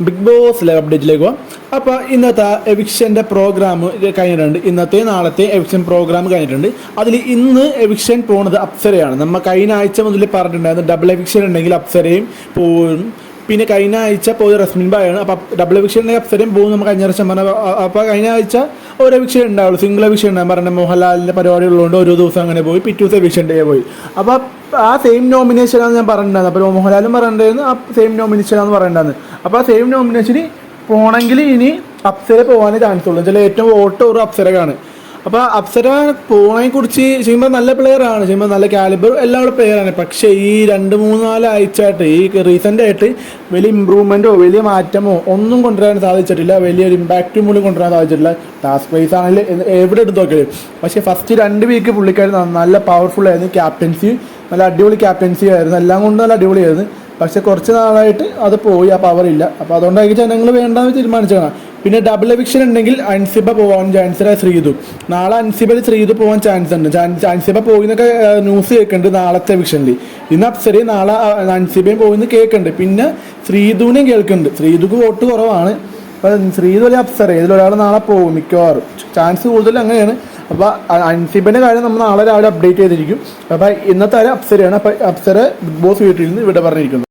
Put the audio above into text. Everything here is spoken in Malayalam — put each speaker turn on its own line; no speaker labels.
ബിഗ് ബോസ് ലൈവ് അപ്ഡേറ്റിലേക്ക് പോകാം അപ്പോൾ ഇന്നത്തെ എവിക്ഷന്റെ പ്രോഗ്രാം കഴിഞ്ഞിട്ടുണ്ട്. ഇന്നത്തെ നാളത്തെ എവിക്ഷൻ പ്രോഗ്രാം കഴിഞ്ഞിട്ടുണ്ട്. അതിൽ ഇന്ന് എവിക്ഷൻ പോണത് അപ്സരയാണ്. നമ്മൾ കഴിഞ്ഞ ആഴ്ച മുതൽ പറഞ്ഞിട്ടുണ്ടായിരുന്നു ഡബിൾ എവിക്ഷൻ ഉണ്ടെങ്കിൽ അപ്സരയും പോകും പിന്നെ കഴിഞ്ഞ ആഴ്ച പോയത് റസ്മിൻ ബായാണ് അപ്പോൾ ഡബിൾ എവിക്ഷൻ ഉണ്ടെങ്കിൽ അപ്സരയും പോകും നമുക്ക് കഴിഞ്ഞ വർഷം പറഞ്ഞ അപ്പോൾ കഴിഞ്ഞ ആഴ്ച ഒരു വിഷയം ഉണ്ടാവുള്ളൂ. സിംഗിൾ വിഷയം ഉണ്ടാകും പറഞ്ഞ മോഹൻലാലിന്റെ പരിപാടി ഉള്ളതുകൊണ്ട് ഓരോ ദിവസം അങ്ങനെ പോയി. പിറ്റേ ദിവസം എവിക്ഷൻ ഡേ പോയി. അപ്പോൾ ആ സെയിം നോമിനേഷനാണ് ഞാൻ പറഞ്ഞിട്ടുണ്ടായിരുന്നു അപ്പോൾ മോഹൻലാലും പറഞ്ഞിട്ടുണ്ടായിരുന്നു ആ സെയിം നോമിനേഷനാണെന്ന് പറഞ്ഞിട്ടുണ്ടായിരുന്നു. അപ്പോൾ ആ സെയിം നോമിനേഷന് പോകണമെങ്കിൽ ഇനി അപ്സര പോകാനേ ചാൻസ് ഉള്ളൂ. ചില ഏറ്റവും വോട്ട് ഒരു അപ്സരക്കാണ്. അപ്പോൾ അപ്സര പോണതിനെ കുറിച്ച് ചെയ്യുമ്പോൾ നല്ല പ്ലെയർ ആണ്. ചെയ്യുമ്പോൾ നല്ല കാലിബർ എല്ലാം ഉള്ള പ്ലെയർ ആണ്. പക്ഷേ ഈ രണ്ട് മൂന്ന് നാല് ആഴ്ചയായിട്ട് ഈ റീസെന്റ് ആയിട്ട് വലിയ ഇമ്പ്രൂവ്മെന്റോ വലിയ മാറ്റമോ ഒന്നും കൊണ്ടുവരാൻ സാധിച്ചിട്ടില്ല. വലിയൊരു ഇമ്പാക്റ്റും പോലും കൊണ്ടുവരാൻ സാധിച്ചിട്ടില്ല. ടാസ്ക് വൈസ് ആണെങ്കിലും എവിടെ എടുത്ത് നോക്കിയാലും. പക്ഷേ ഫസ്റ്റ് രണ്ട് വീക്ക് പുള്ളിക്കാർ നല്ല പവർഫുൾ ആയിരുന്നു. ക്യാപ്റ്റൻസി നല്ല അടിപൊളി ക്യാപ്റ്റൻസി ആയിരുന്നു. എല്ലാം കൊണ്ടും നല്ല അടിപൊളിയായിരുന്നു പക്ഷെ കുറച്ച് നാളായിട്ട് അത് പോയി ആ പവർ ഇല്ല. അപ്പോൾ അതുകൊണ്ടായിരിക്കും ജനങ്ങൾ വേണ്ടെന്ന് തീരുമാനിച്ചതാണ്. പിന്നെ ഡബിൾ എവിക്ഷൻ ഉണ്ടെങ്കിൽ അൻസിബ പോകാൻ ചാൻസ് ശ്രീതു. നാളെ അൻസിബയിൽ ശ്രീതു പോകാൻ ചാൻസ് ഉണ്ട്. അൻസിബ പോയിന്നൊക്കെ ന്യൂസ് കേൾക്കുന്നുണ്ട് നാളത്തെ എവിക്ഷനിൽ ഇന്ന് അപ്സരി നാളെ അൻസിബയും അൻസിബയും പോയിന്ന് കേൾക്കുന്നുണ്ട് പിന്നെ ശ്രീതുവിനെയും കേൾക്കുന്നുണ്ട് ശ്രീതുക്ക് വോട്ട് കുറവാണ്. അപ്പം ശ്രീതു അല്ലെങ്കിൽ അപ്സര? ഇതിലൊരാൾ നാളെ പോകും മിക്കവാറും. ചാൻസ് കൂടുതൽ അങ്ങനെയാണ്. അപ്പോൾ അൻസിബിന്റെ കാര്യം നമ്മൾ നാളെ രാവിലെ അപ്ഡേറ്റ് ചെയ്തിരിക്കും. അപ്പോൾ ഇന്നത്തെ കാര്യം അപ്സരയാണ്. അപ്പോൾ അപ്സര ബിഗ് ബോസ് വീട്ടിൽ നിന്ന് ഇവിടെ പറഞ്ഞിരിക്കുന്നു.